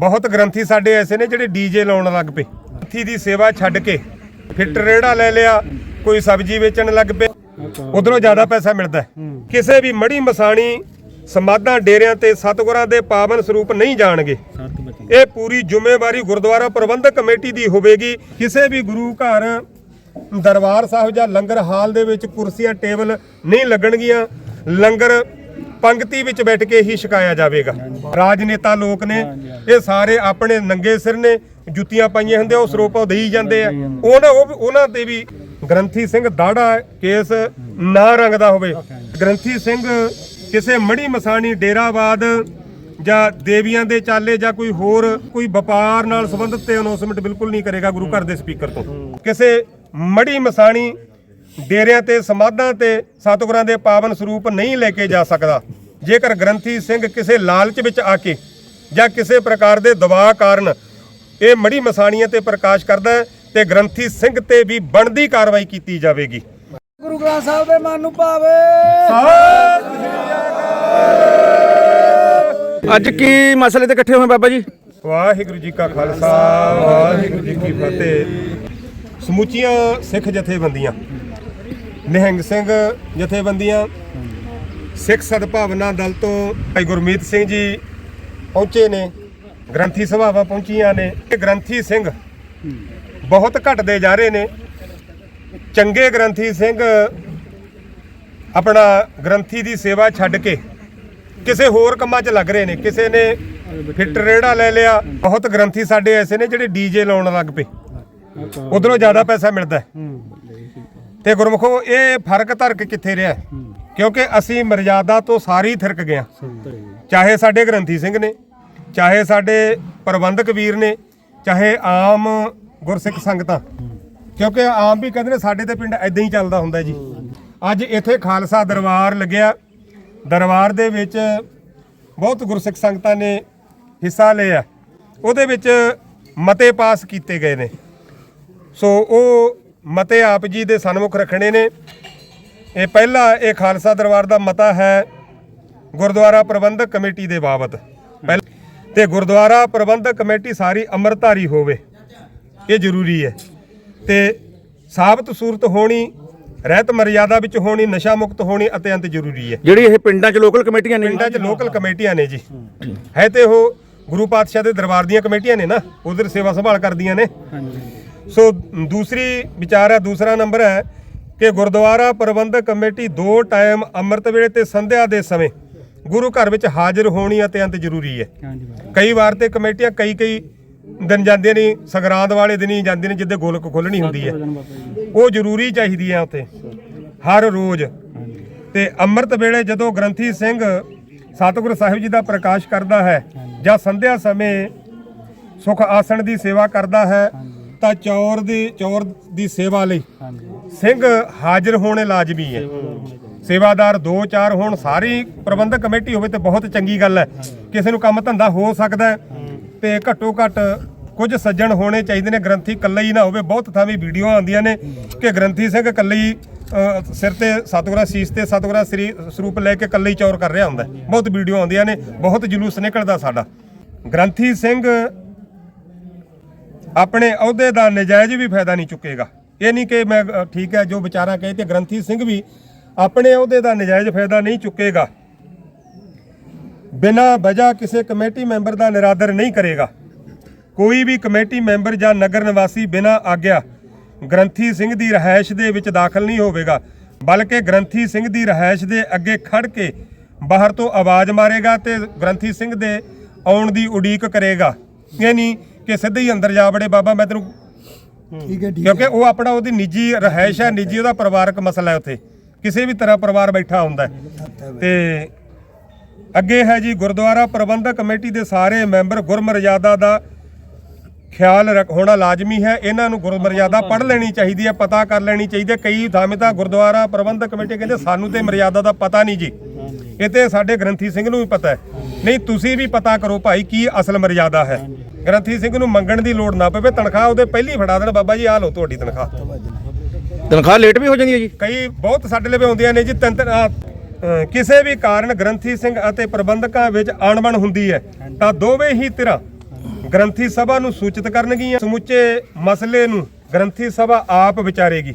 ਬਹੁਤ ਗ੍ਰੰਥੀ ਸਾਡੇ ਐਸੇ ਨੇ ਜਿਹੜੇ ਡੀਜੇ ਲਾਉਣ ਲੱਗ ਪਏ। ਗ੍ਰੰਥੀ ਦੀ ਸੇਵਾ ਛੱਡ ਕੇ ਫਿੱਟ ਰੇੜਾ ਲੈ ਲਿਆ ਕੋਈ ਸਬਜ਼ੀ ਵੇਚਣ ਲੱਗ ਪਏ। ਉਧਰੋਂ ਜ਼ਿਆਦਾ ਪੈਸਾ ਮਿਲਦਾ। ਕਿਸੇ ਵੀ ਮੜੀ ਮਸਾਣੀ ਸਮਾਧਾਂ ਡੇਰਿਆਂ ਤੇ ਸਤਿਗੁਰਾਂ ਦੇ ਪਾਵਨ ਸਰੂਪ ਨਹੀਂ ਜਾਣਗੇ। ਇਹ ਪੂਰੀ ਜ਼ਿੰਮੇਵਾਰੀ ਗੁਰਦੁਆਰਾ ਪ੍ਰਬੰਧਕ ਕਮੇਟੀ ਦੀ ਹੋਵੇਗੀ। ਕਿਸੇ ਵੀ ਗੁਰੂ ਘਰ ਦਰਬਾਰ ਸਾਹਿਬ ਜਾਂ ਲੰਗਰ ਹਾਲ ਦੇ ਵਿੱਚ ਕੁਰਸੀਆਂ ਟੇਬਲ ਨਹੀਂ ਲੱਗਣਗੀਆਂ। ਲੰਗਰ ਪੰਗਤੀ ਵਿੱਚ ਬੈਠ ਕੇ ਹੀ ਛਕਾਇਆ ਜਾਵੇਗਾ। ਰਾਜਨੇਤਾ ਲੋਕ ਨੇ ਇਹ ਸਾਰੇ ਆਪਣੇ ਨੰਗੇ ਸਿਰ ਨੇ, ਜੁੱਤੀਆਂ ਪਾਈਆਂ ਹੁੰਦੇ ਉਹ ਸਰੂਪ ਦੇਈ ਜਾਂਦੇ ਆ। ਉਹਨਾਂ ਉਹ ਵੀ- ਉਹਨਾਂ ਤੇ ਵੀ ਗ੍ਰੰਥੀ ਸਿੰਘ ਦਾੜਾ ਕੇਸ ਨਾ ਰੰਗਦਾ ਹੋਵੇ। ਗ੍ਰੰਥੀ ਸਿੰਘ ਕਿਸੇ ਮੜੀ ਮਸਾਣੀ ਡੇਰਾਵਾਦ ਜਾਂ ਦੇਵੀਆਂ ਦੇ ਚਾਲੇ ਜਾਂ ਕੋਈ ਹੋਰ ਕੋਈ ਵਪਾਰ ਨਾਲ ਸੰਬੰਧਿਤ ਤੇ ਅਨਾਉਂਸਮੈਂਟ ਬਿਲਕੁਲ ਨਹੀਂ ਕਰੇਗਾ ਗੁਰੂ ਘਰ ਦੇ ਸਪੀਕਰ ਤੋਂ। ਕਿਸੇ ਮੜੀ ਮਸਾਣੀ ਡੇਰਿਆਂ ਤੇ ਸਮਾਧਾਂ ਤੇ ਸਤਿਗੁਰਾਂ ਦੇ ਪਾਵਨ ਸਰੂਪ ਨਹੀਂ ਲੈ ਕੇ ਜਾ ਸਕਦਾ। ਜੇਕਰ ਗ੍ਰੰਥੀ ਸਿੰਘ ਕਿਸੇ ਲਾਲਚ ਵਿੱਚ ਆ ਕੇ ਜਾਂ ਕਿਸੇ ਪ੍ਰਕਾਰ ਦੇ ਦਬਾਅ ਕਾਰਨ ਇਹ ਮੜੀ ਮਸਾਣੀਆਂ ਤੇ ਪ੍ਰਕਾਸ਼ ਕਰਦਾ ਹੈ ਤੇ ਗ੍ਰੰਥੀ ਸਿੰਘ ਤੇ ਵੀ ਬਣਦੀ ਕਾਰਵਾਈ ਕੀਤੀ ਜਾਵੇਗੀ। ਗੁਰੂ ਗ੍ਰੰਥ ਸਾਹਿਬ ਦੇ ਮਨ ਨੂੰ ਭਾਵੇ। ਅੱਜ ਕੀ ਮਸਲੇ ਤੇ ਇਕੱਠੇ ਹੋਏ ਬਾਬਾ ਜੀ? ਵਾਹਿਗੁਰੂ ਜੀ ਕਾ ਖਾਲਸਾ ਵਾਹਿਗੁਰੂ ਜੀ ਕੀ ਫਤਿਹ। ਸਮੁੱਚੀਆਂ ਸਿੱਖ ਜਥੇਬੰਦੀਆਂ ਨਿਹੰਗ ਸਿੰਘ ਜਥੇਬੰਦੀਆਂ ਸਿੱਖ ਸਦਭਾਵਨਾ ਦਲ ਤੋਂ ਭਾਈ ਗੁਰਮੀਤ ਸਿੰਘ ਜੀ ਪਹੁੰਚੇ ਨੇ ਗ੍ਰੰਥੀ ਸਭਾਵਾਂ ਪਹੁੰਚੀਆਂ ਨੇ ਇਹ ਗ੍ਰੰਥੀ ਸਿੰਘ ਬਹੁਤ ਘਟਦੇ ਜਾ ਰਹੇ ਨੇ। ਚੰਗੇ ਗ੍ਰੰਥੀ ਸਿੰਘ ਆਪਣਾ ਗ੍ਰੰਥੀ ਦੀ ਸੇਵਾ ਛੱਡ ਕੇ ਕਿਸੇ ਹੋਰ ਕੰਮਾਂ 'ਚ ਲੱਗ ਰਹੇ ਨੇ ਕਿਸੇ ਨੇ ਫਿੱਟ ਰੇੜਾ ਲੈ ਲਿਆ। ਬਹੁਤ ਗ੍ਰੰਥੀ ਸਾਡੇ ਐਸੇ ਨੇ ਜਿਹੜੇ ਡੀਜੇ ਲਾਉਣ ਲੱਗ ਪਏ। ਉਧਰੋਂ ਜ਼ਿਆਦਾ ਪੈਸਾ ਮਿਲਦਾ। ਤੇ ਗੁਰਮਖੋ ਇਹ ਫ਼ਰਕ ਧਰਕ ਕਿੱਥੇ ਰਿਹਾ? ਕਿਉਂਕਿ ਅਸੀਂ ਮਰਜ਼ਾਦਾ ਤੋਂ ਸਾਰੀ ਥਿਰਕ ਗਏ ਹਾਂ। ਚਾਹੇ ਸਾਡੇ ਗ੍ਰੰਥੀ ਸਿੰਘ ਨੇ ਚਾਹੇ ਸਾਡੇ ਪ੍ਰਬੰਧਕ ਵੀਰ ਨੇ ਚਾਹੇ ਆਮ ਗੁਰਸਿੱਖ ਸੰਗਤਾਂ। ਕਿਉਂਕਿ ਆਮ ਵੀ ਕਹਿੰਦੇ ਨੇ ਸਾਡੇ ਤੇ ਪਿੰਡ ਐਦਾਂ ਹੀ ਚੱਲਦਾ ਹੁੰਦਾ ਜੀ। ਅੱਜ ਇੱਥੇ ਖਾਲਸਾ ਦਰਬਾਰ ਲੱਗਿਆ। ਦਰਬਾਰ ਦੇ ਵਿੱਚ ਬਹੁਤ ਗੁਰਸਿੱਖ ਸੰਗਤਾਂ ਨੇ ਹਿੱਸਾ ਲਿਆ। ਉਹਦੇ ਵਿੱਚ ਮਤੇ ਪਾਸ ਕੀਤੇ ਗਏ ਨੇ। ਸੋ ਉਹ ਮਤੇ ਆਪ ਜੀ ਦੇ ਸਨਮੁਖ ਰੱਖਣੇ ਨੇ। ਇਹ ਪਹਿਲਾ ਇਹ ਖਾਲਸਾ ਦਰਬਾਰ ਦਾ ਮਤਾ ਹੈ ਗੁਰਦੁਆਰਾ ਪ੍ਰਬੰਧਕ ਕਮੇਟੀ ਦੇ ਬਾਬਤ। ਪਹਿਲ- ਤੇ ਗੁਰਦੁਆਰਾ ਪ੍ਰਬੰਧਕ ਕਮੇਟੀ ਸਾਰੀ ਅੰਮ੍ਰਿਤਧਾਰੀ ਹੋਵੇ ਇਹ ਜ਼ਰੂਰੀ ਹੈ। ਤੇ ਸਾਬਤ ਸੂਰਤ ਹੋਣੀ ਰਹਿਤ ਮਰਿਆਦਾ ਵਿੱਚ ਹੋਣੀ ਨਸ਼ਾ ਮੁਕਤ ਹੋਣੀ ਅਤਿਅੰਤ ਜ਼ਰੂਰੀ ਹੈ। ਜਿਹੜੀ ਇਹ ਪਿੰਡਾਂ 'ਚ ਲੋਕਲ ਕਮੇਟੀਆਂ ਨੇ। ਪਿੰਡਾਂ 'ਚ ਲੋਕਲ ਕਮੇਟੀਆਂ ਨੇ ਜੀ। ਹੈ ਤੇ ਉਹ ਗੁਰੂ ਪਾਤਸ਼ਾਹ ਦੇ ਦਰਬਾਰ ਦੀਆਂ ਕਮੇਟੀਆਂ ਨੇ ਨਾ ਉਧਰ ਸੇਵਾ ਸੰਭਾਲ ਕਰਦੀਆਂ ਨੇ। ਸੋ ਦੂਸਰੀ ਵਿਚਾਰ ਹੈ ਦੂਸਰਾ ਨੰਬਰ ਹੈ ਕਿ ਗੁਰਦੁਆਰਾ ਪ੍ਰਬੰਧਕ ਕਮੇਟੀ ਦੋ ਟਾਈਮ ਅੰਮ੍ਰਿਤ ਵੇਲੇ ਤੇ ਸੰਧਿਆ ਦੇ ਸਮੇਂ ਗੁਰੂ ਘਰ ਵਿੱਚ ਹਾਜ਼ਰ ਹੋਣੀ ਅਤਿਅੰਤ ਜ਼ਰੂਰੀ ਹੈ। ਕਈ ਵਾਰ ਤੇ ਕਮੇਟੀਆਂ ਕਈ ਕਈ ਦਿਨ ਜਾਂਦੀਆਂ ਨਹੀਂ ਸੰਗਰਾਂਦ ਵਾਲੇ ਦਿਨ ਹੀ ਜਾਂਦੀਆਂ ਨੇ ਜਿੱਦੇ ਗੋਲਕ ਖੁੱਲਣੀ ਹੁੰਦੀ ਹੈ। ਉਹ ਜ਼ਰੂਰੀ ਚਾਹੀਦੀ ਹੈ ਉੱਥੇ ਹਰ ਰੋਜ਼। ਤੇ ਅੰਮ੍ਰਿਤ ਵੇਲੇ ਜਦੋਂ ਗ੍ਰੰਥੀ ਸਿੰਘ ਸਤਿਗੁਰ ਸਾਹਿਬ ਜੀ ਦਾ ਪ੍ਰਕਾਸ਼ ਕਰਦਾ ਹੈ ਜਾਂ ਸੰਧਿਆ ਸਮੇਂ ਸੁਖ ਆਸਣ ਦੀ ਸੇਵਾ ਕਰਦਾ ਹੈ ਤਾਂ ਚੌਰ ਦੀ ਚੌਰ ਦੀ ਸੇਵਾ ਲਈ। ਸਿੰਘ ਹਾਜ਼ਰ ਹੋਣੇ ਲਾਜ਼ਮੀ ਹੈ। ਸੇਵਾਦਾਰ 2-4 ਹੋਣ ਸਾਰੀ ਪ੍ਰਬੰਧਕ ਕਮੇਟੀ ਹੋਵੇ ਤੇ ਬਹੁਤ ਚੰਗੀ ਗੱਲ ਹੈ। ਕਿਸੇ ਨੂੰ ਕੰਮ ਧੰਦਾ ਹੋ ਸਕਦਾ ਤੇ ਘੱਟੋ ਘੱਟ ਕੁਝ ਸੱਜਣ ਹੋਣੇ ਚਾਹੀਦੇ ਨੇ। ਗ੍ਰੰਥੀ ਇਕੱਲਾ ਹੀ ਨਾ ਹੋਵੇ ਬਹੁਤ ਥਾਵੇਂ ਵੀਡੀਓ ਆਉਂਦੀਆਂ ਨੇ ਕਿ ਗ੍ਰੰਥੀ ਸਿੰਘ ਇਕੱਲੇ ਹੀ ਸਿਰ ਤੇ ਸਤਿਗੁਰਾਂ ਸੀਸ ਤੇ ਸਤਿਗੁਰਾਂ ਸ੍ਰੀ ਸਰੂਪ ਲੈ ਕੇ ਇਕੱਲੇ ਹੀ ਚੌਰ ਕਰ ਰਿਹਾ ਹੁੰਦਾ। ਬਹੁਤ ਵੀਡੀਓ ਆਉਂਦੀਆਂ ਨੇ ਬਹੁਤ ਜਲੂਸ ਨਿਕਲਦਾ ਸਾਡਾ। ਗ੍ਰੰਥੀ ਸਿੰਘ ਆਪਣੇ ਅਹੁਦੇ ਦਾ ਨਜਾਇਜ਼ ਵੀ ਫਾਇਦਾ ਨਹੀਂ ਚੁੱਕੇਗਾ। ਇਹ ਨਹੀਂ ਕਿ ਮੈਂ ਠੀਕ ਹੈ, ਜੋ ਵਿਚਾਰਾ ਕਹੇ ਤੇ ਗ੍ਰੰਥੀ ਸਿੰਘ ਵੀ ਆਪਣੇ ਅਹੁਦੇ ਦਾ ਨਜਾਇਜ਼ ਫਾਇਦਾ ਨਹੀਂ ਚੁੱਕੇਗਾ। ਬਿਨਾਂ ਵਜ੍ਹਾ ਕਿਸੇ ਕਮੇਟੀ ਮੈਂਬਰ ਦਾ ਨਿਰਾਦਰ ਨਹੀਂ ਕਰੇਗਾ। ਕੋਈ ਵੀ ਕਮੇਟੀ ਮੈਂਬਰ ਜਾਂ ਨਗਰ ਨਿਵਾਸੀ ਬਿਨਾਂ ਆਗਿਆ ਗ੍ਰੰਥੀ ਸਿੰਘ ਦੀ ਰਹਿائش ਦੇ ਵਿੱਚ ਦਾਖਲ ਨਹੀਂ ਹੋਵੇਗਾ, ਬਲਕਿ ਗ੍ਰੰਥੀ ਸਿੰਘ ਦੀ ਰਹਿائش ਦੇ ਅੱਗੇ ਖੜ ਕੇ ਬਾਹਰ ਤੋਂ ਆਵਾਜ਼ ਮਾਰੇਗਾ ਤੇ ਗ੍ਰੰਥੀ ਸਿੰਘ ਦੇ ਆਉਣ ਦੀ ਉਡੀਕ ਕਰੇਗਾ। ਯਾਨੀ ਕਿ ਸਿੱਧੇ ਹੀ ਅੰਦਰ ਜਾ ਬੜੇ ਬਾਬਾ ਮੈਂ ਤੈਨੂੰ ਠੀਕ ਹੈ ਕਿਉਂਕਿ ਉਹ ਆਪਣਾ ਉਹਦੀ ਨਿੱਜੀ ਰਹਿائش ਹੈ ਨਿੱਜੀ ਉਹਦਾ ਪਰਿਵਾਰਕ ਮਸਲਾ ਹੈ ਉੱਥੇ। ਕਿਸੇ ਵੀ ਤਰ੍ਹਾਂ ਪਰਿਵਾਰ ਬੈਠਾ ਹੁੰਦਾ ਹੈ। ਤੇ ਅੱਗੇ ਹੈ ਜੀ ਗੁਰਦੁਆਰਾ ਪ੍ਰਬੰਧਕ ਕਮੇਟੀ ਦੇ ਸਾਰੇ ਮੈਂਬਰ ਗੁਰਮਰਜ਼ਾਦਾ ਦਾ ਖਿਆਲ ਹੋਣਾ ਲਾਜ਼ਮੀ ਹੈ ਇਹਨਾਂ ਨੂੰ ਗੁਰਮਰਜ਼ਾਦਾ ਪੜ੍ਹ ਲੈਣੀ ਚਾਹੀਦੀ ਹੈ ਪਤਾ ਕਰ ਲੈਣੀ ਚਾਹੀਦੀ ਹੈ। ਕਈ ਥਾਵੇਂ ਤਾਂ ਗੁਰਦੁਆਰਾ ਪ੍ਰਬੰਧਕ ਕਮੇਟੀ ਕਹਿੰਦੇ ਸਾਨੂੰ ਤੇ ਮਰਜ਼ਾਦਾ ਦਾ ਪਤਾ ਨਹੀਂ ਜੀ। ਇਹ ਤੇ ਸਾਡੇ ਗ੍ਰੰਥੀ ਸਿੰਘ ਨੂੰ ਵੀ ਪਤਾ ਹੈ। ਨਹੀਂ ਤੁਸੀਂ ਵੀ ਪਤਾ ਕਰੋ ਭਾਈ ਕੀ ਅਸਲ ਮਰਜ਼ਾਦਾ ਹੈ। ਗ੍ਰੰਥੀ ਸਿੰਘ ਨੂੰ ਮੰਗਣ ਦੀ ਲੋੜ ਨਾ ਪਵੇ ਤਨਖਾਹ ਉਹਦੇ ਪਹਿਲੀ ਫੜਾ ਦੇਣ ਬਾਬਾ ਜੀ ਆਹ ਲਓ ਤੁਹਾਡੀ ਤਨਖਾਹ। ਤਨਖਾਹ ਲੇਟ ਵੀ ਹੋ ਜਾਂਦੀ ਹੈ ਜੀ। ਕਈ ਬਹੁਤ ਸਾਡੇ ਲਵੇ ਆਉਂਦੀਆਂ ਨੇ ਜੀ ਤਿੰਨ ਤਿੰਨ ਕਿਸੇ ਵੀ ਕਾਰਨ ਗ੍ਰੰਥੀ ਸਿੰਘ ਅਤੇ ਪ੍ਰਬੰਧਕਾਂ ਵਿੱਚ ਅਣਬਣ ਹੁੰਦੀ ਹੈ ਤਾਂ ਦੋਵੇਂ ਹੀ ਧਿਰਾਂ ਗ੍ਰੰਥੀ ਸਭਾ ਨੂੰ ਸੂਚਿਤ ਕਰਨਗੀਆਂ। ਸਮੁੱਚੇ ਮਸਲੇ ਨੂੰ ਗ੍ਰੰਥੀ ਸਭਾ ਆਪ ਵਿਚਾਰੇਗੀ।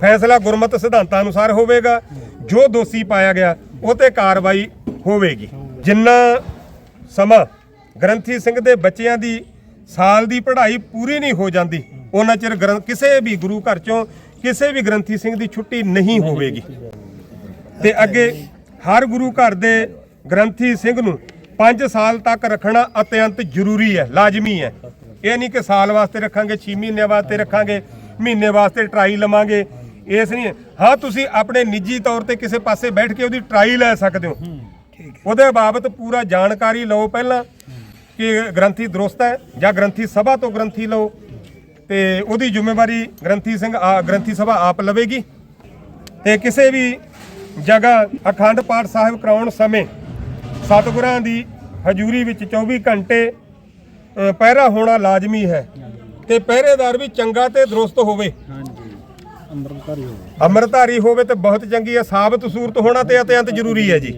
ਫੈਸਲਾ ਗੁਰਮਤਿ ਸਿਧਾਂਤਾਂ ਅਨੁਸਾਰ ਹੋਵੇਗਾ। ਜੋ ਦੋਸ਼ੀ ਪਾਇਆ ਗਿਆ ਉਹ ਤੇ ਕਾਰਵਾਈ ਹੋਵੇਗੀ। ਜਿੰਨਾ ਸਮਾਂ ਗ੍ਰੰਥੀ ਸਿੰਘ ਦੇ ਬੱਚਿਆਂ ਦੀ ਸਾਲ ਦੀ ਪੜ੍ਹਾਈ ਪੂਰੀ ਨਹੀਂ ਹੋ ਜਾਂਦੀ, ਉਹਨਾਂ ਚਿਰ ਗ੍ਰੰ- ਕਿਸੇ ਵੀ ਗੁਰੂ ਘਰ ਚੋਂ ਕਿਸੇ ਵੀ ਗ੍ਰੰਥੀ ਸਿੰਘ ਦੀ ਛੁੱਟੀ ਨਹੀਂ ਹੋਵੇਗੀ। ਤੇ ਅੱਗੇ ਹਰ ਗੁਰੂ ਘਰ ਦੇ ਗ੍ਰੰਥੀ ਸਿੰਘ ਨੂੰ 5 ਸਾਲ ਤੱਕ ਰੱਖਣਾ ਅਤਿਅੰਤ ਜ਼ਰੂਰੀ ਹੈ ਲਾਜ਼ਮੀ ਹੈ। ਇਹ ਨਹੀਂ ਕਿ ਸਾਲ ਵਾਸਤੇ ਰੱਖਾਂਗੇ 6 ਮਹੀਨੇ ਵਾਸਤੇ ਰੱਖਾਂਗੇ ਮਹੀਨੇ ਵਾਸਤੇ ਟਰਾਈ ਲਵਾਂਗੇ। ਇਸ ਨਹੀਂ ਹਾਂ ਤੁਸੀਂ ਆਪਣੇ ਨਿੱਜੀ ਤੌਰ ਤੇ ਕਿਸੇ ਪਾਸੇ ਬੈਠ ਕੇ ਉਹਦੀ ਟਰਾਈ ਲੈ ਸਕਦੇ ਹੋ। ਉਹਦੇ ਬਾਬਤ ਪੂਰਾ ਜਾਣਕਾਰੀ ਲਓ ਪਹਿਲਾਂ ਕਿ ਗ੍ਰੰਥੀ ਦਰੁਸਤ ਹੈ ਜਾਂ ਗ੍ਰੰਥੀ ਸਭਾ ਤੋਂ ਗ੍ਰੰਥੀ ਲਓ। ਤੇ ਉਹਦੀ ਜ਼ਿੰਮੇਵਾਰੀ ਗ੍ਰੰਥੀ ਸਿੰਘ ਆ- ਗ੍ਰੰਥੀ ਸਭਾ ਆਪ ਲਵੇਗੀ। ਤੇ ਕਿਸੇ ਵੀ ਜਗ੍ਹਾ ਅਖੰਡ ਪਾਠ ਸਾਹਿਬ ਕਰਾਉਣ ਸਮੇਂ ਸਤਿਗੁਰਾਂ ਦੀ ਹਜ਼ੂਰੀ ਵਿੱਚ 24 ਘੰਟੇ ਪਹਿਰਾ ਹੋਣਾ ਲਾਜ਼ਮੀ ਹੈ ਤੇ ਪਹਿਰੇਦਾਰ ਵੀ ਚੰਗਾ ਤੇ ਦਰੁਸਤ ਹੋਵੇ। ਅੰਮ੍ਰਿਤਧਾਰੀ ਹੋਵੇ। ਤੇ ਬਹੁਤ ਚੰਗੀ ਹੈ ਸਾਬਤ ਸੂਰਤ ਹੋਣਾ ਤੇ ਅਤਿਅੰਤ ਜ਼ਰੂਰੀ ਹੈ ਜੀ।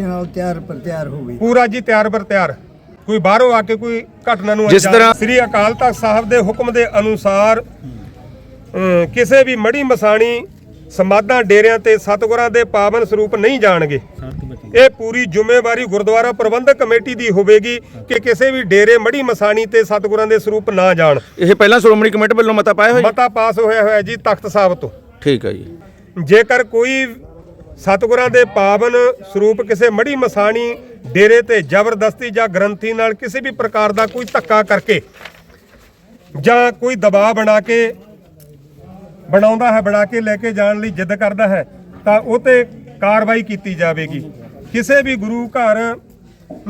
ਨਾਲ ਤਿਆਰ ਪਰ ਤਿਆਰ ਹੋਵੇ ਪੂਰਾ ਜੀ ਤਿਆਰ ਬਰ ਤਿਆਰ। ਕੋਈ ਬਾਹਰੋਂ ਆ ਕੇ ਕੋਈ ਘਟਨਾ ਨੂੰ ਜਿਸ ਤਰ੍ਹਾਂ- ਸ੍ਰੀ ਅਕਾਲ ਤਖਤ ਸਾਹਿਬ ਦੇ ਹੁਕਮ ਦੇ ਅਨੁਸਾਰ ਕਿਸੇ ਵੀ ਮੜੀ ਮਸਾਣੀ ਸਮਾਧਾਂ ਡੇਰਿਆਂ ਤੇ ਸਤਿਗੁਰਾਂ ਦੇ ਪਾਵਨ ਸਰੂਪ ਨਹੀਂ ਜਾਣਗੇ। ਇਹ ਪੂਰੀ ਜ਼ਿੰਮੇਵਾਰੀ ਗੁਰਦੁਆਰਾ ਪ੍ਰਬੰਧਕ ਕਮੇਟੀ ਦੀ ਹੋਵੇਗੀ ਕਿ ਕਿਸੇ ਵੀ ਡੇਰੇ ਮੜੀ ਮਸਾਣੀ ਤੇ ਸਤਿਗੁਰਾਂ ਦੇ ਸਰੂਪ ਨਾ ਜਾਣ। ਇਹ ਪਹਿਲਾਂ ਸ਼੍ਰੋਮਣੀ ਕਮੇਟੀ ਵੱਲੋਂ ਮਤਾ ਪਾਇਆ ਹੋਇਆ ਮਤਾ ਪਾਸ ਹੋਇਆ ਹੋਇਆ ਜੀ ਤਖਤ ਸਾਹਿਬ ਤੋਂ। ਜੀ ਠੀਕ ਹੈ ਜੀ। ਜੇਕਰ ਕੋਈ ਸਤਿਗੁਰਾਂ ਦੇ ਪਾਵਨ ਸਰੂਪ ਕਿਸੇ ਮੜੀ ਮਸਾਣੀ ਡੇਰੇ ਤੇ ਜ਼ਬਰਦਸਤੀ ਜਾਂ ਗ੍ਰੰਥੀ ਨਾਲ ਕਿਸੇ ਵੀ ਪ੍ਰਕਾਰ ਦਾ ਕੋਈ ਧੱਕਾ ਕਰਕੇ ਜਾਂ ਕੋਈ ਦਬਾਅ ਬਣਾ ਕੇ ਬਣਾਉਂਦਾ ਹੈ ਬਣਾ ਕੇ ਲੈ ਕੇ ਜਾਣ ਲਈ ਜਿੱਦ ਕਰਦਾ ਹੈ ਤਾਂ ਉਹ ਤੇ ਕਾਰਵਾਈ ਕੀਤੀ ਜਾਵੇਗੀ। ਕਿਸੇ ਵੀ ਗੁਰੂ ਘਰ,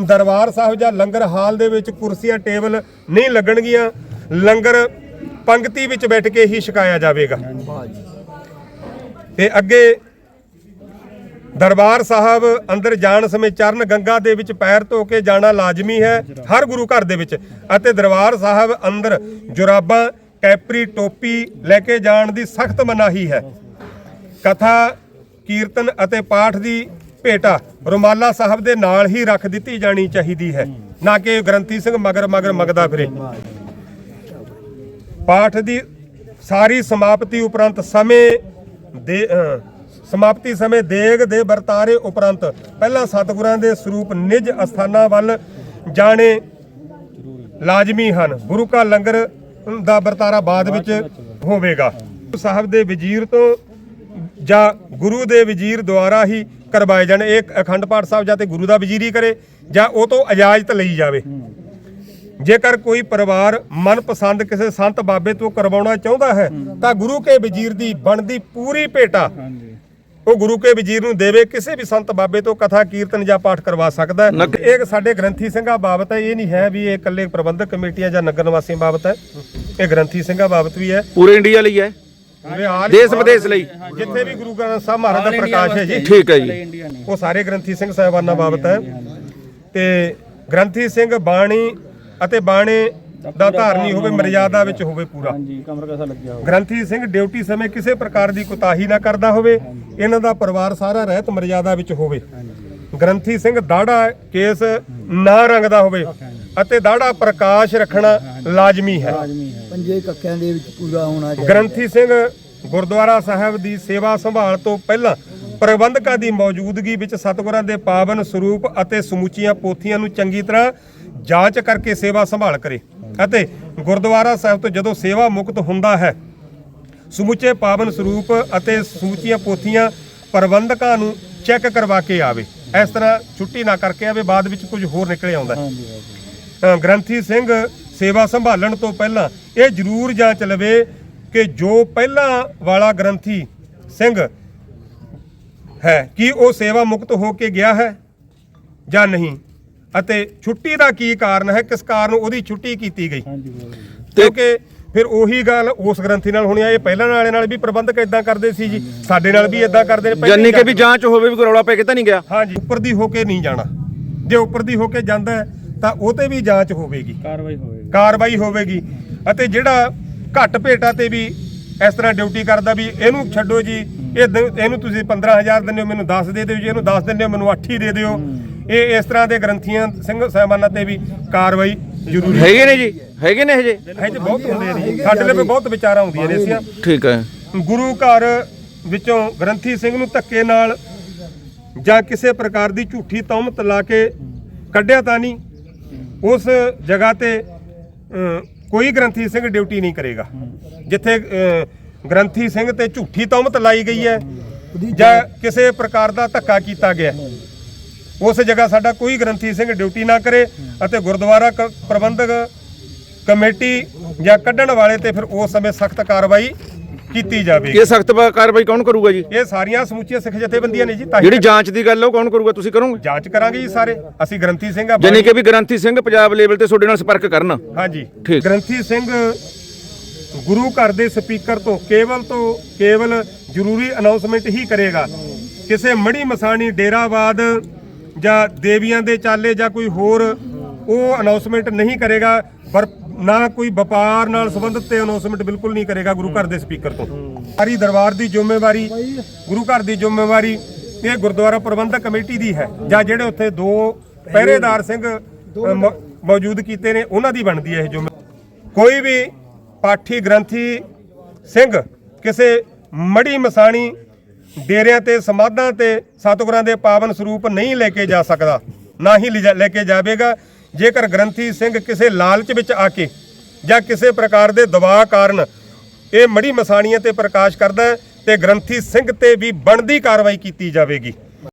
ਦਰਬਾਰ ਸਾਹਿਬ ਜਾਂ ਲੰਗਰ ਹਾਲ ਦੇ ਵਿੱਚ ਕੁਰਸੀਆਂ, ਟੇਬਲ ਨਹੀਂ ਲੱਗਣਗੀਆਂ, ਲੰਗਰ ਪੰਕਤੀ ਵਿੱਚ ਬੈਠ ਕੇ ਹੀ ਛਕਾਇਆ ਜਾਵੇਗਾ। ਤੇ ਅੱਗੇ ਦਰਬਾਰ ਸਾਹਿਬ ਅੰਦਰ ਜਾਣ ਸਮੇਂ ਚਰਨ ਗੰਗਾ ਦੇ ਵਿੱਚ ਪੈਰ ਧੋ ਕੇ ਜਾਣਾ ਲਾਜ਼ਮੀ ਹੈ ਹਰ ਗੁਰੂ ਘਰ ਦੇ ਵਿੱਚ। ਅਤੇ ਦਰਬਾਰ ਸਾਹਿਬ ਅੰਦਰ ਜੁਰਾਬਾਂ, ਕੈਪਰੀ, ਟੋਪੀ ਲੈ ਕੇ ਜਾਣ ਦੀ ਸਖਤ ਮਨਾਹੀ ਹੈ। ਕਥਾ, ਕੀਰਤਨ ਅਤੇ ਪਾਠ ਦੀ ਭੇਟਾ ਰੁਮਾਲਾ ਸਾਹਿਬ ਦੇ ਨਾਲ ਹੀ ਰੱਖ ਦਿੱਤੀ ਜਾਣੀ ਚਾਹੀਦੀ ਹੈ। ਨਾ ਕਿ ਗ੍ਰੰਥੀ ਸਿੰਘ ਮਗਰ ਮਗਰ ਮਗਦਾ ਫਿਰੇ। ਪਾਠ ਦੀ ਸਾਰੀ ਸਮਾਪਤੀ ਉਪਰੰਤ ਸਮੇਂ ਦੇ ਸਮਾਪਤੀ ਸਮੇਂ ਦੇਗ ਦੇ ਵਰਤਾਰੇ ਉਪਰੰਤ ਪਹਿਲਾਂ ਸਤਿਗੁਰਾਂ ਦੇ ਸਰੂਪ ਨਿਜ ਅਸਥਾਨਾਂ ਵੱਲ ਜਾਣੇ ਲਾਜ਼ਮੀ ਹਨ। ਗੁਰੂ ਕਾ ਲੰਗਰ ਦਾ ਵਰਤਾਰਾ ਬਾਅਦ ਵਿੱਚ ਹੋਵੇਗਾ। ਗੁਰੂ ਸਾਹਿਬ ਦੇ ਵਜ਼ੀਰ ਤੋਂ ਜਾਂ ਗੁਰੂ ਦੇ ਵਜ਼ੀਰ ਦੁਆਰਾ ਹੀ ਕਰਵਾਏ ਜਾਣ ਇਹ ਅਖੰਡ ਪਾਠ ਸਾਹਿਬ ਜਾਂ ਤੇ ਗੁਰੂ ਦਾ ਵਜ਼ੀਰੀ ਕਰੇ ਜਾਂ ਉਹ ਤੋਂ ਇਜਾਜ਼ਤ ਲਈ ਜਾਵੇ। ਜੇਕਰ ਕੋਈ ਪਰਿਵਾਰ ਮਨਪਸੰਦ ਕਿਸੇ ਸੰਤ ਬਾਬੇ ਤੋਂ ਕਰਵਾਉਣਾ ਚਾਹੁੰਦਾ ਹੈ ਤਾਂ ਗੁਰੂ ਕੇ ਵਜ਼ੀਰ ਦੀ ਬਣਦੀ ਪੂਰੀ ਭੇਟਾ ਉਹ ਗੁਰੂ ਕੇ ਵਜ਼ੀਰ ਨੂੰ ਦੇਵੇ ਕਿਸੇ ਵੀ ਸੰਤ ਬਾਬੇ ਤੋਂ ਕਥਾ ਕੀਰਤਨ ਜਾਂ ਪਾਠ ਕਰਵਾ ਸਕਦਾ ਹੈ। ਇਹ ਸਾਡੇ ਗ੍ਰੰਥੀ ਸਿੰਘਾਂ ਬਾਬਤ ਹੈ ਇਹ ਨਹੀਂ ਹੈ ਵੀ ਇਹ ਇਕੱਲੇ ਪ੍ਰਬੰਧਕ ਕਮੇਟੀਆਂ ਜਾਂ ਨਗਰ ਨਿਵਾਸੀਆਂ ਬਾਬਤ ਹੈ। ਇਹ ਗ੍ਰੰਥੀ ਸਿੰਘਾਂ ਬਾਬਤ ਵੀ ਹੈ। ਪੂਰੇ ਇੰਡੀਆ ਲਈ ਹੈ। ਦੇਸ਼ ਵਿਦੇਸ਼ ਲਈ। ਜਿੱਥੇ ਵੀ ਗੁਰੂ ਗ੍ਰੰਥ ਸਾਹਿਬ ਮਹਾਰਾਜ ਦਾ ਪ੍ਰਕਾਸ਼ ਹੈ ਜੀ ਠੀਕ ਹੈ ਜੀ। ਉਹ ਸਾਰੇ ਗ੍ਰੰਥੀ ਸਿੰਘ ਸਾਹਿਬਾਨਾਂ ਬਾਬਤ ਹੈ। ਤੇ ਗ੍ਰੰਥੀ ਸਿੰਘ ਬਾਣੀ ਅਤੇ ਬਾਣੇ ਦਾ ਧਾਰਨੀ ਹੋਵੇ ਮਰਿਆਦਾ ਵਿੱਚ ਹੋਵੇ ਪੂਰਾ। ਹਾਂਜੀ ਕਮਰ ਕੈਸਾ ਲੱਗਿਆ ਹੋ ਗ੍ਰੰਥੀ ਸਿੰਘ ਡਿਊਟੀ ਸਮੇਂ ਕਿਸੇ ਪ੍ਰਕਾਰ ਦੀ ਕੁਤਾਹੀ ਨਾ ਕਰਦਾ ਹੋਵੇ ਇਹਨਾਂ ਦਾ ਪਰਿਵਾਰ ਸਾਰਾ ਰਹਿਤ ਮਰਿਆਦਾ ਵਿੱਚ ਹੋਵੇ। ਗ੍ਰੰਥੀ ਸਿੰਘ ਦਾੜਾ ਕੇਸ ਨਾ ਰੰਗਦਾ ਹੋਵੇ ਅਤੇ ਦਾੜਾ ਪ੍ਰਕਾਸ਼ ਰੱਖਣਾ ਲਾਜ਼ਮੀ ਹੈ। ਪੰਜੇ ਕੱਕਿਆਂ ਦੇ ਵਿੱਚ ਪੂਰਾ ਹੋਣਾ ਚਾਹੀਦਾ। ਗ੍ਰੰਥੀ ਸਿੰਘ ਗੁਰਦੁਆਰਾ ਸਾਹਿਬ ਦੀ ਸੇਵਾ ਸੰਭਾਲ ਤੋਂ ਪਹਿਲਾਂ ਪ੍ਰਬੰਧਕਾਂ ਦੀ ਮੌਜੂਦਗੀ ਵਿੱਚ ਸਤਿਗੁਰਾਂ ਦੇ ਪਾਵਨ ਸਰੂਪ ਅਤੇ ਸਮੁੱਚੀਆਂ ਪੋਥੀਆਂ ਨੂੰ ਚੰਗੀ ਤਰ੍ਹਾਂ ਜਾਂਚ ਕਰਕੇ ਸੇਵਾ ਸੰਭਾਲ ਕਰੇ ਅਤੇ ਗੁਰਦੁਆਰਾ ਸਾਹਿਬ ਤੋਂ ਜਦੋਂ ਸੇਵਾ ਮੁਕਤ ਹੁੰਦਾ ਹੈ ਸਮੁੱਚੇ ਪਾਵਨ ਸਰੂਪ ਅਤੇ ਸਮੁੱਚੀਆਂ ਪੋਥੀਆਂ ਪ੍ਰਬੰਧਕਾਂ ਨੂੰ ਚੈੱਕ ਕਰਵਾ ਕੇ ਆਵੇ। ਇਸ ਤਰ੍ਹਾਂ ਛੁੱਟੀ ਨਾ ਕਰਕੇ ਆਵੇ ਬਾਅਦ ਵਿੱਚ ਕੁਝ ਹੋਰ ਨਿਕਲੇ ਆਉਂਦਾ ਹੈ। ਗ੍ਰੰਥੀ ਸਿੰਘ ਸੇਵਾ ਸੰਭਾਲਣ ਤੋਂ ਪਹਿਲਾਂ ਇਹ ਜ਼ਰੂਰ ਜਾਂਚ ਲਵੇ ਕਿ ਜੋ ਪਹਿਲਾਂ ਵਾਲਾ ਗ੍ਰੰਥੀ ਸਿੰਘ ਹੈ ਕੀ ਉਹ ਸੇਵਾ ਮੁਕਤ ਹੋ ਕੇ ਗਿਆ ਹੈ ਜਾਂ ਨਹੀਂ? ਅਤੇ ਛੁੱਟੀ ਦਾ ਕੀ ਕਾਰਨ ਹੈ? ਕਿਸ ਕਾਰਨ ਉਹਦੀ ਛੁੱਟੀ ਕੀਤੀ ਗਈ? ਕਿਉਂਕਿ ਫਿਰ ਉਹੀ ਗੱਲ ਉਸ ਗ੍ਰੰਥੀ ਨਾਲ ਹੋਣੀ ਆ ਇਹ ਪਹਿਲਾਂ ਵਾਲੇ ਨਾਲ ਵੀ ਪ੍ਰਬੰਧਕ ਇਦਾਂ ਕਰਦੇ ਸੀ ਜੀ ਸਾਡੇ ਨਾਲ ਵੀ ਇਦਾਂ ਕਰਦੇ ਨੇ ਪਹਿਲੀ ਜਾਨੀ ਕਿ ਵੀ ਜਾਂਚ- ਹੋਵੇ ਵੀ ਕੋਈ ਰੌਲਾ ਪੈ ਕੇ ਤਾਂ ਨਹੀਂ ਗਿਆ? ਹਾਂਜੀ ਉੱਪਰ ਦੀ ਹੋ ਕੇ ਨਹੀਂ ਜਾਣਾ। ਜੇ ਉੱਪਰ ਦੀ ਹੋ ਕੇ ਜਾਂਦਾ ਹੈ ਤਾਂ ਉਹ ਤੇ ਵੀ ਜਾਂਚ ਹੋਵੇਗੀ। ਕਾਰਵਾਈ ਹੋਵੇਗੀ। ਕਾਰਵਾਈ ਹੋਵੇਗੀ। ਅਤੇ ਜਿਹੜਾ ਘੱਟ ਭੇਟਾ ਤੇ ਵੀ ਇਸ ਤਰ੍ਹਾਂ ਡਿਊਟੀ ਕਰਦਾ ਵੀ ਇਹਨੂੰ ਛੱਡੋ ਜੀ ਇਹ ਦ- ਇਹਨੂੰ ਤੁਸੀਂ 15000 ਦਿੰਦੇ ਹੋ ਮੈਨੂੰ 10 ਦੇ ਦਿਓ ਜੀ ਇਹਨੂੰ 10 ਦਿੰਦੇ ਹੋ ਮੈਨੂੰ 8 ਹੀ ਦੇ ਦਿਓ। ਇਹ ਇਸ ਤਰ੍ਹਾਂ ਦੇ ਗ੍ਰੰਥੀਆਂ ਸਿੰਘ ਸਾਹਿਬਾਨਾਂ ਤੇ ਵੀ ਕਾਰਵਾਈ ਜ਼ਰੂਰੀ ਹੈਗੇ ਨੇ ਜੀ ਹੈਗੇ ਨੇ ਹਜੇ? ਇਹ 'ਚ ਬਹੁਤ ਹੁੰਦੇ ਨੇ ਜੀ। ਸਾਡੇ ਲਈ ਬਹੁਤ ਵਿਚਾਰਾਂ ਹੁੰਦੀਆਂ ਨੇ ਇਸੀਆਂ ਠੀਕ ਹੈ। ਗੁਰੂ ਘਰ ਵਿੱਚੋਂ ਗ੍ਰੰਥੀ ਸਿੰਘ ਨੂੰ ਧੱਕੇ ਨਾਲ ਜਾਂ ਕਿਸੇ ਪ੍ਰਕਾਰ ਦੀ ਝੂਠੀ ਤੌਮਤ ਲਾ ਕੇ ਕੱਢਿਆ ਤਾਂ ਨਹੀਂ ਉਸ ਜਗ੍ਹਾ ਤੇ ਕੋਈ ਗ੍ਰੰਥੀ ਸਿੰਘ ਡਿਊਟੀ ਨਹੀਂ ਕਰੇਗਾ। ਜਿੱਥੇ ਗ੍ਰੰਥੀ ਸਿੰਘ ਤੇ ਝੂਠੀ ਤੌਮਤ ਲਾਈ ਗਈ ਹੈ ਜਾਂ ਕਿਸੇ ਪ੍ਰਕਾਰ ਦਾ ਧੱਕਾ ਕੀਤਾ ਗਿਆ। ਉਸ ਜਗ੍ਹਾ ਸਾਡਾ ਕੋਈ ਗ੍ਰੰਥੀ ਸਿੰਘ ਡਿਊਟੀ ਨਾ ਕਰੇ ਅਤੇ ਗੁਰਦੁਆਰਾ ਪ੍ਰਬੰਧਕ ਕਮੇਟੀ ਜਾਂ ਕੱਢਣ ਵਾਲੇ ਤੇ ਫਿਰ ਉਸ ਸਮੇਂ ਸਖਤ ਕਾਰਵਾਈ ਕੀਤੀ ਜਾਵੇਗੀ। ਇਹ ਸਖਤ ਕਾਰਵਾਈ ਕੌਣ ਕਰੂਗਾ ਜੀ? ਇਹ ਸਾਰੀਆਂ ਸਮੁੱਚੀਆਂ ਸਿੱਖ ਜਥੇਬੰਦੀਆਂ ਨੇ ਜੀ ਤਾਂ ਜਿਹੜੀ ਜਾਂਚ ਦੀ ਗੱਲ ਉਹ ਕੌਣ ਕਰੂਗਾ? ਤੁਸੀਂ ਕਰੋਗੇ? ਜਾਂਚ ਕਰਾਂਗੇ ਜੀ ਸਾਰੇ। ਅਸੀਂ ਗ੍ਰੰਥੀ ਸਿੰਘ ਆ ਜਾਨੀ ਕਿ ਵੀ ਗ੍ਰੰਥੀ ਸਿੰਘ ਪੰਜਾਬ ਲੈਵਲ ਤੇ ਤੁਹਾਡੇ ਨਾਲ ਸੰਪਰਕ ਕਰਨ। ਹਾਂਜੀ। ਠੀਕ। ਗ੍ਰੰਥੀ ਸਿੰਘ ਗੁਰੂ ਘਰ ਦੇ ਸਪੀਕਰ ਤੋਂ ਕੇਵਲ ਤੋਂ ਕੇਵਲ ਜ਼ਰੂਰੀ ਅਨਾਉਂਸਮੈਂਟ ਹੀ ਕਰੇਗਾ। ਕਿਸੇ ਮੜੀ ਮਸਾਣੀ ਡੇਰਾਵਾਦ ਜਾਂ ਦੇਵੀਆਂ ਦੇ ਚਾਲੇ ਜਾਂ ਕੋਈ ਹੋਰ, ਉਹ ਅਨਾਉਂਸਮੈਂਟ ਨਹੀਂ ਕਰੇਗਾ ਪਰ ਨਾ ਕੋਈ ਵਪਾਰ ਨਾਲ ਸੰਬੰਧਿਤ ਤੇ ਅਨਾਉਂਸਮੈਂਟ ਬਿਲਕੁਲ ਨਹੀਂ ਕਰੇਗਾ ਗੁਰੂ ਘਰ ਦੇ ਸਪੀਕਰ ਤੋਂ। ਸਾਰੀ ਦਰਬਾਰ ਦੀ ਜ਼ਿੰਮੇਵਾਰੀ, ਗੁਰੂ ਘਰ ਦੀ ਜ਼ਿੰਮੇਵਾਰੀ, ਇਹ ਗੁਰਦੁਆਰਾ ਪ੍ਰਬੰਧਕ ਕਮੇਟੀ ਦੀ ਹੈ, ਜਾਂ ਜਿਹੜੇ ਉੱਥੇ ਦੋ ਪਹਿਰੇਦਾਰ ਸਿੰਘ ਮ- ਮੌਜੂਦ ਕੀਤੇ ਨੇ, ਉਹਨਾਂ ਦੀ ਬਣਦੀ ਹੈ ਇਹ ਜ਼ਿੰਮੇਵਾਰੀ। ਕੋਈ ਵੀ ਪਾਠੀ ਗ੍ਰੰਥੀ ਸਿੰਘ, ਕਿਸੇ ਮੜੀ ਮਸਾਣੀ ਡੇਰਿਆਂ ਤੇ, ਸਮਾਧਾਂ ਤੇ ਸਤਿਗੁਰਾਂ ਦੇ ਪਾਵਨ ਸਰੂਪ ਨਹੀਂ ਲੈ ਕੇ ਜਾ ਸਕਦਾ, ਨਾ ਹੀ ਲਿਜਾ- ਲੈ ਕੇ ਜਾਵੇਗਾ। ਜੇਕਰ ਗ੍ਰੰਥੀ ਸਿੰਘ ਕਿਸੇ ਲਾਲਚ ਵਿੱਚ ਆ ਕੇ ਜਾਂ ਕਿਸੇ ਪ੍ਰਕਾਰ ਦੇ ਦਬਾਅ ਕਾਰਨ ਇਹ ਮੜੀ ਮਸਾਣੀਆਂ ਤੇ ਪ੍ਰਕਾਸ਼ ਕਰਦਾ ਹੈ, ਤੇ ਗ੍ਰੰਥੀ ਸਿੰਘ ਤੇ ਵੀ ਬਣਦੀ ਕਾਰਵਾਈ ਕੀਤੀ ਜਾਵੇਗੀ।